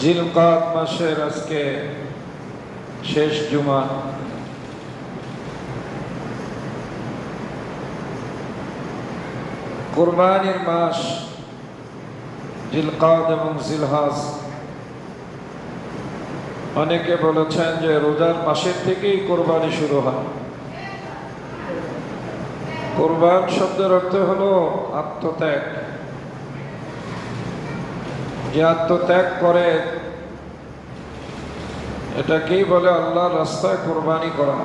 জিলকাত মাসের আজকে শেষ জুমা। কোরবানির মাস জিলকাত এবং জিলহাজ। অনেকে বলেছেন যে রোজার মাসের থেকেই কোরবানি শুরু হয়। কোরবান শব্দের অর্থ হলো আত্মত্যাগ। যে আত্মত্যাগ করে, এটাকেই বলে আল্লাহর রাস্তায় কোরবানি করা।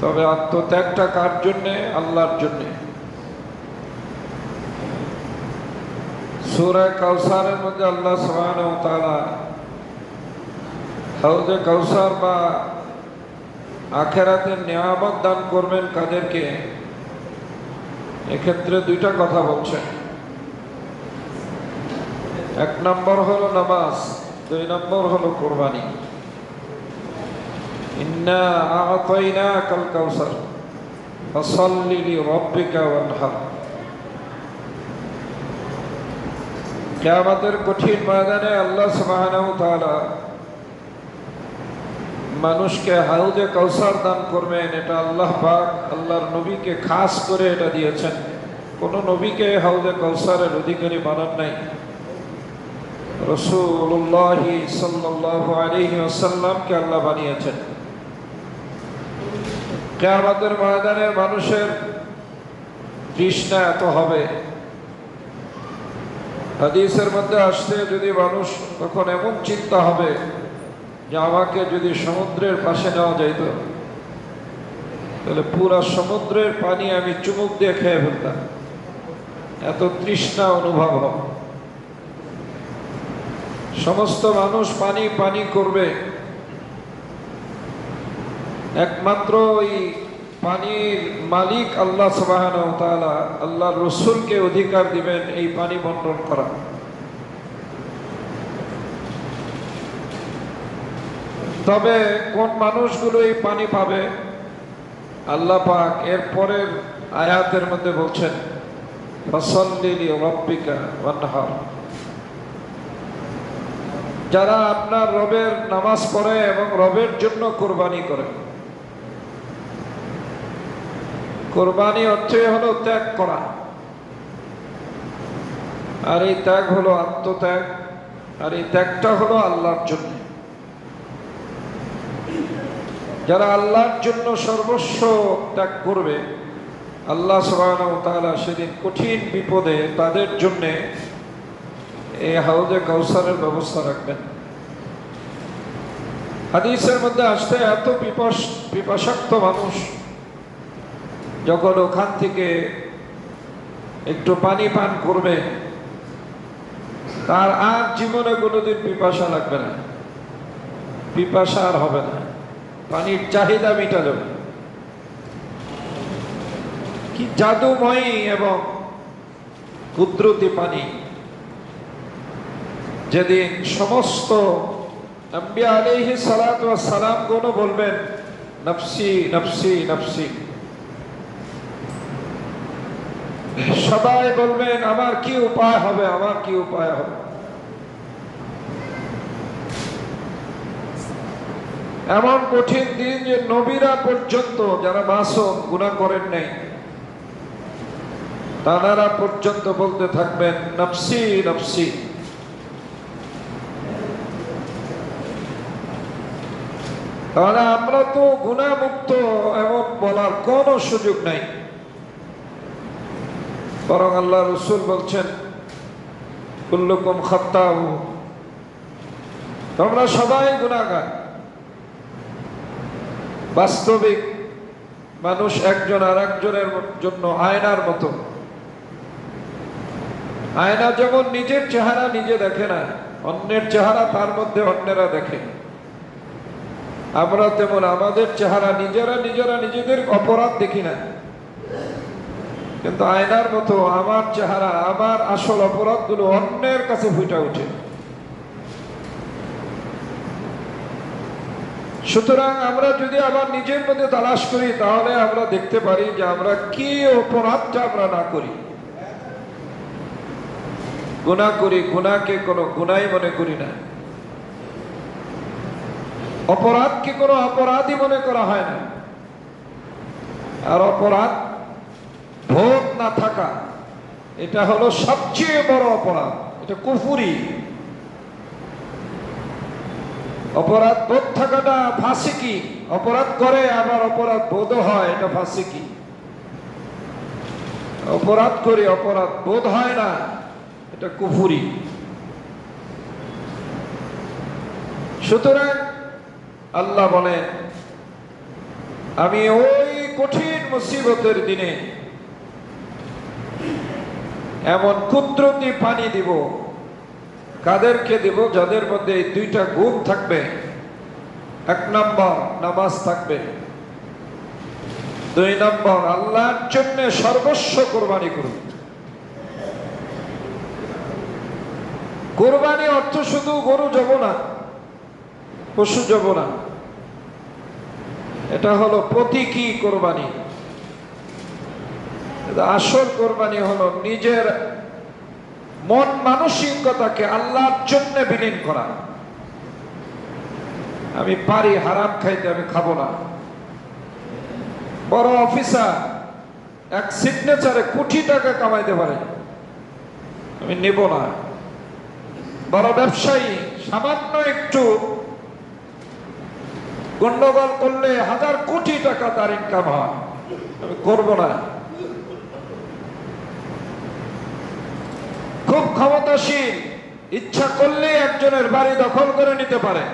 তবে আত্মত্যাগটা কার জন্যে? আল্লাহর জন্যে। সুরায় কাউসারের মধ্যে আল্লাহ সবান তারা হাউজে কাউসার বা আখেরাতের নিয়ামত দান করবেন কাদেরকে? এক্ষেত্রে দুইটা কথা বলছেন। এক নম্বর হলো নামাজ, দুই নম্বর হলো কোরবানি। ইন্না কাল কঠিন আল্লাহ মানুষকে হাউজে কৌসার দান করবেন, এটা আল্লাহ পাক, আল্লাহর নবীকে খাস করে এটা দিয়েছেন। কোন নবীকে হাউজে কৌসারের অধিকারী বানান নাই। রসুল্লাহ সাল্লাহ আলহি আসাল্লামকে আল্লাহ বানিয়েছেন। কেয়ামতের ময়দানে মানুষের তৃষ্ণা এত হবে। হাদিসের মধ্যে আসতে যদি মানুষ তখন এমন চিন্তা হবে যে আমাকে যদি সমুদ্রের পাশে নেওয়া যাইত, তাহলে পুরা সমুদ্রের পানি আমি চুমুক দিয়ে খেয়ে ফেলতাম। এত তৃষ্ণা অনুভব হবে। সমস্ত মানুষ পানি পানি করবে। একমাত্র ওই পানির মালিক আল্লাহ সবাহান আল্লাহ রসুলকে অধিকার দিবেন এই পানি বন্টন করা। তবে কোন মানুষগুলো এই পানি পাবে? আল্লাহ পাক এর পরের আয়াতের মধ্যে বলছেন ফসল্লিলি রব্বিকা ওয়ানহার। যারা আপনার রবের নামাজ পড়ে এবং রবের জন্য কোরবানি করে। কোরবানি অর্থে হলো ত্যাগ করা। আর এই ত্যাগ হলো আত্মত্যাগ, আর এই ত্যাগটা হলো আল্লাহর জন্য। যারা আল্লাহর জন্য সর্বস্ব ত্যাগ করবে, আল্লাহ সবাই সেদিন কঠিন বিপদে তাদের জন্যে এই হাউজে কাউসারের ব্যবস্থা রাখবেন। হাদিসের মধ্যে আসতে এত পিপাস পিপাসাক্ত মানুষ যখন ওখান থেকে একটু পানি পান করবে, তার আর জীবনে কোনোদিন পিপাসা লাগবে না। পিপাসা আর হবে না। পানির চাহিদা মিটা যাবে। কি জাদুময়ী এবং কুদরতি পানি। যেদিন সমস্ত আম্বিয়া সালাত সালাম কোন বলবেন, নফসি নফসি নফসি। সবাই বলবেন, আমার কি উপায় হবে? আমার কি উপায় হবে? এমন কঠিন দিন যে নবীরা পর্যন্ত যারা মাসুম গুণা করেন নাই, তারা পর্যন্ত বলতে থাকবেন, নফসি নফসি। তাহলে আমরা তো গুণামুক্ত এমন বলার কোনো সুযোগ নাই। বরং আল্লাহ রসুল বলছেন, কুল্লুকুম খত্তাহ তোমরা সবাই গুণাগার। বাস্তবিক মানুষ একজন আর একজনের জন্য আয়নার মতো। আয়না যেমন নিজের চেহারা নিজে দেখে না, অন্যের চেহারা তার মধ্যে অন্যেরা দেখে। আমরা তেমন আমাদের চেহারা নিজেরা নিজেরা নিজেদের অপরাধ দেখি না। কিন্তু আয়নার মতো আমার চেহারা, আমার আসল অপরাধগুলো অন্যের কাছে ফুটে উঠে সুতরাং আমরা যদি আবার নিজের মধ্যে তালাশ করি, তাহলে আমরা দেখতে পারি যে আমরা কি অপরাধটা আমরা না করি। গুণা করি গুণাকে কোনো গুণাই মনে করি না। অপরাধকে কোনো অপরাধই মনে করা হয় না। আর অপরাধ ভোগ না থাকা, এটা হলো সবচেয়ে বড় অপরাধ। এটা কুফুরি। অপরাধ বোধ থাকাটা ফাঁসিকি। অপরাধ করে আবার অপরাধ বোধ হয়, এটা ফাঁসিকি। অপরাধ করে, অপরাধ বোধ হয় না, এটা কুফুরি। সুতরাং আল্লাহ বলেন আমি ওই কঠিন মুসিবতের দিনে এমন কুদরতি পানি দিব, কাদেরকে দিব যাদের মধ্যে এই দুইটা গুণ থাকবে। এক নম্বর, নামাজ থাকবে। দুই নম্বর, আল্লাহর জন্য সর্বস্ব কোরবানি করবে কোরবানি অর্থ শুধু গরু যাব না, পশু যাব না। এটা হলো প্রতীকী কোরবানি। আসল কোরবানি হলো নিজের মন মানসিকতাকে আল্লাহর জন্য বিলীন করা। আমি পারি, হারাম খাইতে আমি খাব না। বড় অফিসার এক সিগনেচারে কোটি টাকা কামাইতে পারে। আমি নেব না। বড় ব্যবসায়ী, সামান্য একটু গন্ডগোল করলে হাজার কোটি টাকা তার ইনকাম হয়। আমি করব না। খুব ক্ষমতাশীল, ইচ্ছা করলে একজনের বাড়ি দখল করে নিতে পারে।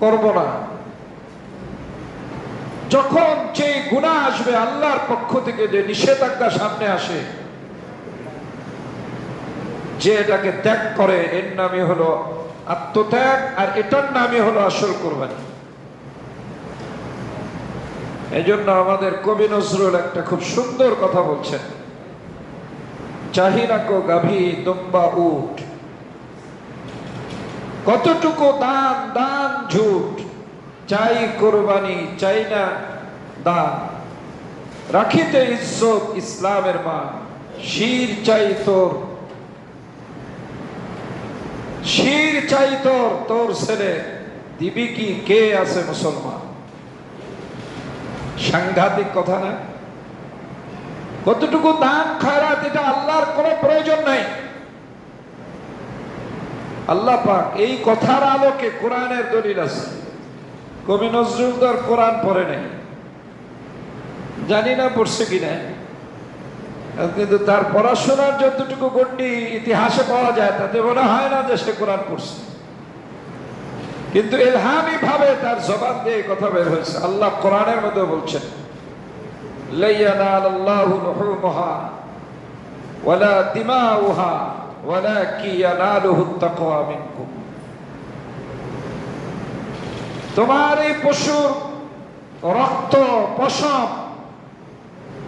করব না। যখন যে গুণা আসবে আল্লাহর পক্ষ থেকে, যে নিষেধাজ্ঞা সামনে আসে, যে এটাকে ত্যাগ করে, এর নামই হলো আত্মত্যাগ, আর এটার নামই হলো আসল কোরবানি। এই জন্য আমাদের কবি নজরুল একটা খুব সুন্দর কথা বলছেন। চাহিনাকো গাভী দম্বা উঠ। কতটুকু দান দান ঝুট, চাই কোরবানি, চাই না দান। রাখিতে ইজ্জত ইসলামের মা শির চাই তোর। শির চাই তোর তোর ছেলে, দিবি কি, কে আছে মুসলমান? সাংঘাতিক কথা না। কতটুকু দান খায়রাত এটা আল্লাহর কোনো প্রয়োজন নাই। আল্লাহ পাক এই কথার আলোকে কোরআনের দলিল আছে। কবি নজরুল তো আর কোরআন পড়ে নাই। জানি না পড়ছে কিনা কিন্তু তার পড়াশোনার যতটুকু গণ্ডি ইতিহাসে পাওয়া যায়, তাতে মনে হয় না যে সে কোরআন পড়ছে। কিন্তু এলহামি ভাবে তার জবান দিয়ে কথা বের হয়েছে। আল্লাহ কোরআনের মধ্যে বলছেন তোমার এই পশুর রক্ত, পশম,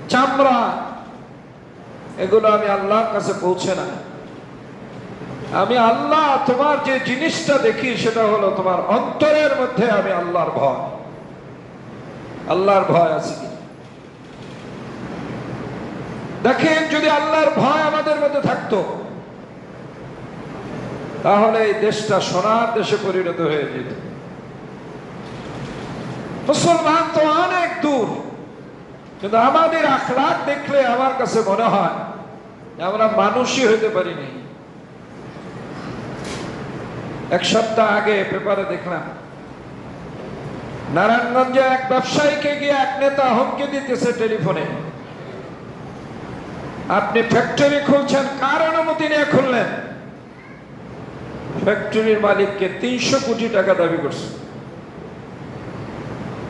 চামড়া, এগুলো আমি আল্লাহর কাছে পৌঁছে না আমি আল্লাহ তোমার যে জিনিসটা দেখি সেটা হলো তোমার অন্তরের মধ্যে আমি আল্লাহর ভয়। আল্লাহর ভয় আছে। দেখেন, যদি আল্লাহর ভয় আমাদের মধ্যে থাকতো, তাহলে এই দেশটা সোনার দেশে পরিণত হয়ে যেত। মুসলমান তো অনেক দূর, কিন্তু আমাদের আখলাক দেখলে আমার কাছে মনে হয় আমরা মানুষই হইতে পারিনি। এক সপ্তাহ আগে পেপারে দেখলাম। নারায়ণগঞ্জে এক ব্যবসায়ীকে গিয়ে এক নেতা হুমকি দিতেছে টেলিফোনে। আপনি ফ্যাক্টরি খুলছেন, কার অনুমতি নিয়ে খুললেন? ফ্যাক্টরির মালিককে তিনশো কোটি টাকা দাবি করছে।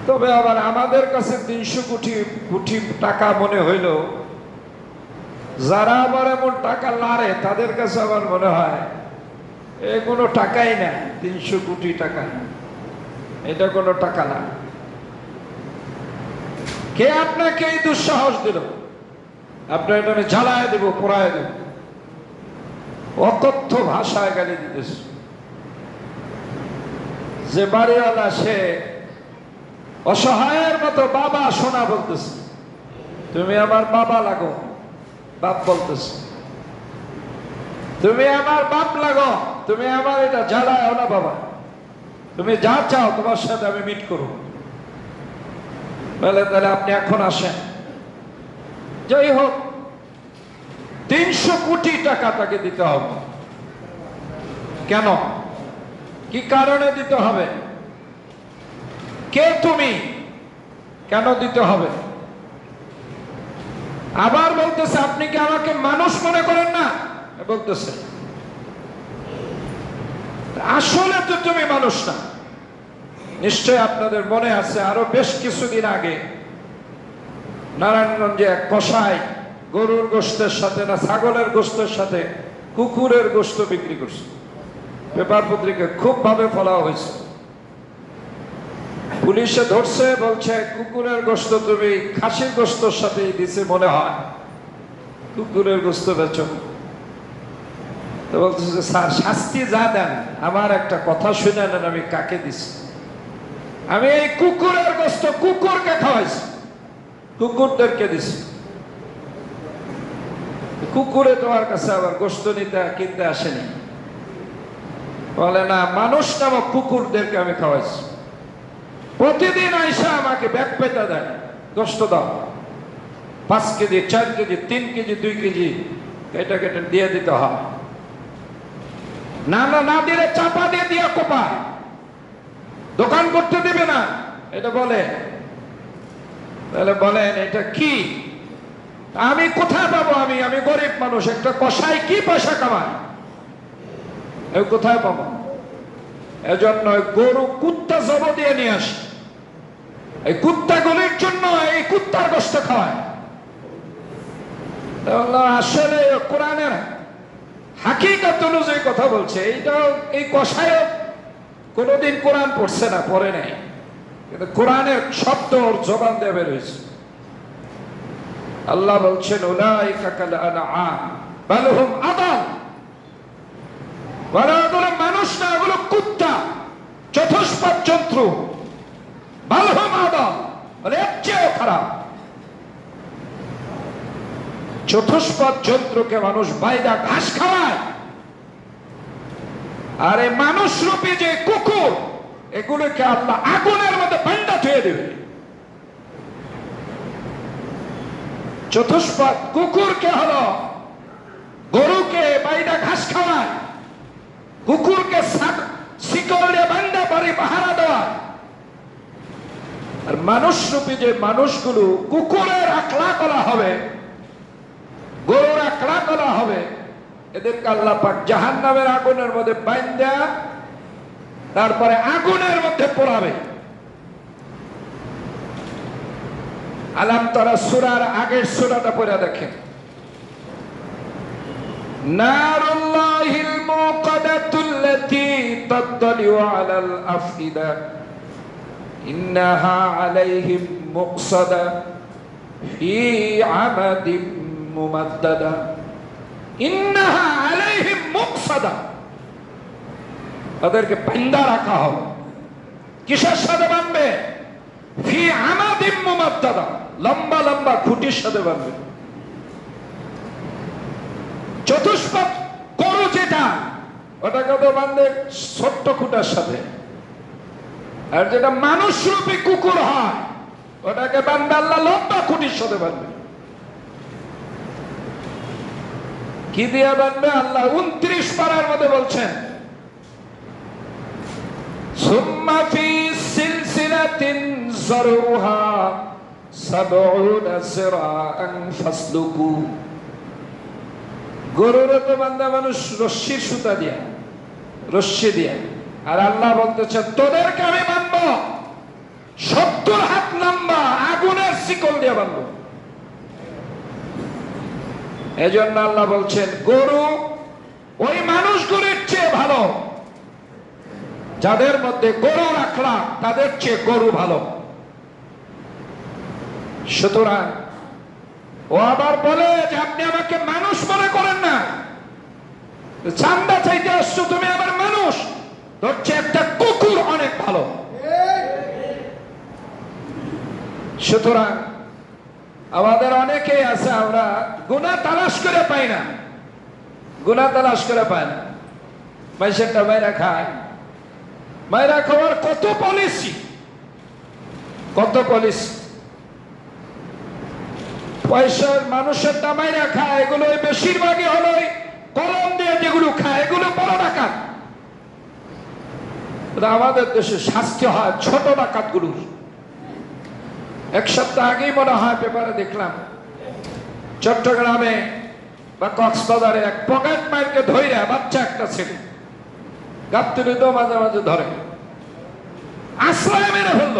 তবে আবার আমাদের কাছে তিনশো কোটি কোটি টাকা মনে হইল, যারা আবার এমন টাকা লারে, তাদের কাছে আবার মনে হয় এ কোনো টাকাই না, তিনশো কোটি টাকা। এটা কোনো টাকা না। কে আপনাকে এই দুঃসাহস দিল? আপনার এটা আমি জ্বালায় দেব, পোড়ায় দেব। অকথ্য ভাষায় গালি দিতেছে। যে বাড়িওয়ালা সে অসহায়ের মতো বাবা শোনা বলতেছে, তুমি আমার বাবা লাগো বাপ বলতেছে। তুমি আমার বাপ লাগো, তুমি আমার এটা জ্বালাও না বাবা। তুমি যা চাও তোমার সাথে আমি মিট করব। বলে, তাহলে আপনি এখন আসেন। যাই হোক, তিনশো কোটি টাকা তাকে দিতে হবে। কেন? কি কারণে দিতে হবে? কে তুমি? কেন দিতে হবে? আবার বলতেছে, আপনি কি আমাকে মানুষ মনে করেন না? বলতেছে, আসলে তো তুমি মানুষ না। নিশ্চয় আপনাদের মনে আছে, আরও বেশ কিছুদিন আগে নারায়ণগঞ্জে এক কষাই গরুর গোস্তের সাথে না ছাগলের গোস্তের সাথে কুকুরের গোস্ত বিক্রি করছে। পেপার পত্রিকা খুব ভাবে ফলা হয়েছে। পুলিশে ধরছে, বলছে, কুকুরের গোস্ত তুমি খাসির গোস্তর সাথে দিছে মনে হয়। কুকুরের গোস্ত বেচো। তো বলতেছে যে, স্যার শাস্তি যা দেন আমার একটা কথা শুনে নেন আমি কাকে দিছি? আমি এই কুকুরের গোস্ত কুকুরকে খাওয়াইছি। কুকুরদেরকে দিছি। কুকুরে তোমার কাছে আবার গোস্ত নিতে কিনতে আসেনি। বলে না মানুষ নামক কুকুরদেরকে আমি খাওয়াইছি। প্রতিদিন আইসা আমাকে ব্যাগ পেতে দেয় গোস্ত দাও। পাঁচ কেজি চার কেজি তিন কেজি দুই কেজি কেটে কেটে দিয়ে দিতে হয়। না না না দিলে চাপা দিয়ে দিয়া কোপা দোকান করতে দিবে না। এটা বলে তাহলে বলেন, এটা কি? আমি কোথায় পাবো আমি? আমি গরিব মানুষ, একটা কষাই কি পয়সা কামায়? কোথায় পাবো? এজন্য গরু কুত্তা জব দিয়ে নিয়ে আসে। এই কুত্তাগুলির জন্য এই কুত্তার গোস্ত খাওয়ায়। আসলে কোরআনের হাকিকাত অনুযায়ী কথা বলছে, এইটাও এই কষায়ক কোনোদিন কোরআন পড়ছে না, পড়ে নাই। কিন্তু কোরআনের শব্দ ওর জবান দিয়ে বের হয়েছে। আল্লাহ বলছেন, উলাইকা কাল আনআম, বাল হুম আদাল। বলে ওগুলো মানুষ না ওগুলো কুত্তা, চতুষ্পদ জন্তু। বাল হুম আদাল। বলে, এর চেয়েও খারাপ। চতুষ্পদ জন্তুকে মানুষ বাইদা ঘাস খাওয়ায়। আর মানুষ রূপী যে কুকুর, এগুলোকে আল্লাহ আগুনের মধ্যে পান্ডা ধুয়ে দেবে। চতুষ্পদ কুকুরকে হলো গরুকে বাইদা ঘাস খাওয়ায়, কুকুরকে দিয়ে বান্দা বাড়ি পাহারা দেওয়া আর মানুষ রূপী যে মানুষগুলো কুকুরের আখলা করা হবে গরুর আখড়া করা হবে? এদেরকে আল্লাহ পাক জাহান নামের আগুনের মধ্যে বাইন্দা, তারপরে আগুনের মধ্যে পোড়াবে। আলাম তারা সুরার আগের সুরাটা পড়ে দেখেন। আমাদিন মুমাদ্দাদা ইন্নাহা আলাইহিম মুকসাদা তাদেরকে বান্ধা রাখা হবে। কিসের সাথে বাঁধবে? ফি আমাদিম মুমাদ্দাদা। লম্বা লম্বা খুঁটির সাথে বাঁধবে। চতুষ্পদ গরু যেটা, ওটাকে তো বাঁধবে ছোট্ট খুঁটার সাথে। আর যেটা মানুষ রূপী কুকুর হয়, ওটাকে বাঁধবে আল্লাহ লম্বা খুঁটির সাথে বাঁধবে। কি দিয়ে বানবে আল্লাহ উনত্রিশ পারার মধ্যে বলছেন গরুর তো মানুষ রশ্মির সুতা রশ্মি আর আল্লাহ তোদেরকে আমি মানব সত্তর হাত লম্বা আগুনের শিকল দিয়ে বানবো এজন্য আল্লাহ বলছেন, গরু ওই মানুষগুলির চেয়ে ভালো। যাদের মধ্যে গরু রাখলা তাদের চেয়ে গরু ভালো। সুতরাং ও আবার বলে যে, আপনি আমাকে মানুষ মনে করেন না। চান্দা চাইতে আসছো তুমি আবার মানুষ। চেয়ে একটা কুকুর অনেক ভালো। সুতরাং আমাদের অনেকেই আছে, আমরা গুণা তালাশ করে পাই না। গুনা তালাশ করে পায় না। মাইসেরটা মাইরা খায়। মাইরা খাওয়ার কত পলিসি কত পলিসি পয়সার মানুষের দামাইরা খায় এগুলো বেশিরভাগই হলো কলম দিয়ে যেগুলো খায়, এগুলো বড় ডাকাত। আমাদের দেশে শাস্তি হয় ছোট ডাকাতগুলোর এক সপ্তাহ আগেই মনে হয় পেপারে দেখলাম, চট্টগ্রামে বা কক্সবাজারে এক পকেট মারকে ধইরা বাচ্চা একটা ছেলে গাপ্তুরি তো মাঝে মাঝে ধরে। আশ্রয় মেরে ফেলল।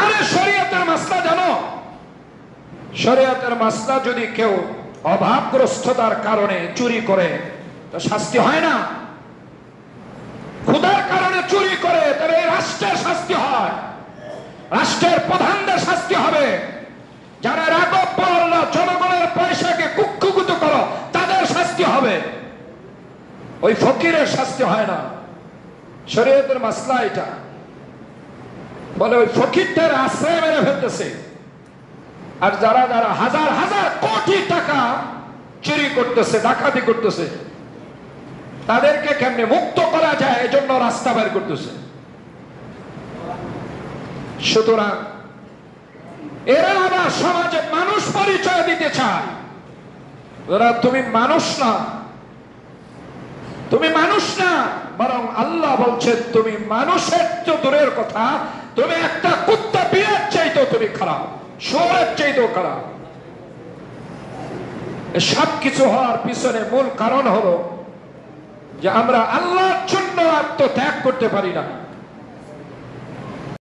আরে শরীয়তের মাসলা জানো, শরীয়তের মাসলা যদি কেউ অভাবগ্রস্ততার কারণে চুরি করে, তো শাস্তি হয় না। ক্ষুধার কারণে চুরি করে তাহলে এই রাষ্ট্রের শাস্তি হয়। রাষ্ট্রের প্রধানদের শাস্তি হবে। যারা রাগব বলল জনগণের পয়সাকে কুক্ষুকুত করো, তাদের শাস্তি হবে। ওই ফকিরের শাস্তি হয় না। শরীয়তের মাসলা এটা। বলে ওই ফকিরটার আশ্রয় মেরে ফেলতেছে। আর যারা যারা হাজার হাজার কোটি টাকা চুরি করতেছে, ডাকাতি করতেছে, তাদেরকে কেমনে মুক্ত করা যায়, এজন্য রাস্তা বের করতেছে। সুতরাং এরা আবার সমাজে মানুষ পরিচয় দিতে চায়। তুমি মানুষ না। তুমি মানুষ না, বরং আল্লাহ বলছেন, তুমি মানুষের তো দূরের কথা, তুমি একটা কুত্তা বিয়ের চাইতেও তুমি খারাপ শোয়ের চাইতেও খারাপ। সব কিছু হওয়ার পিছনে মূল কারণ হলো যে আমরা আল্লাহর জন্য আত্মত্যাগ করতে পারি না।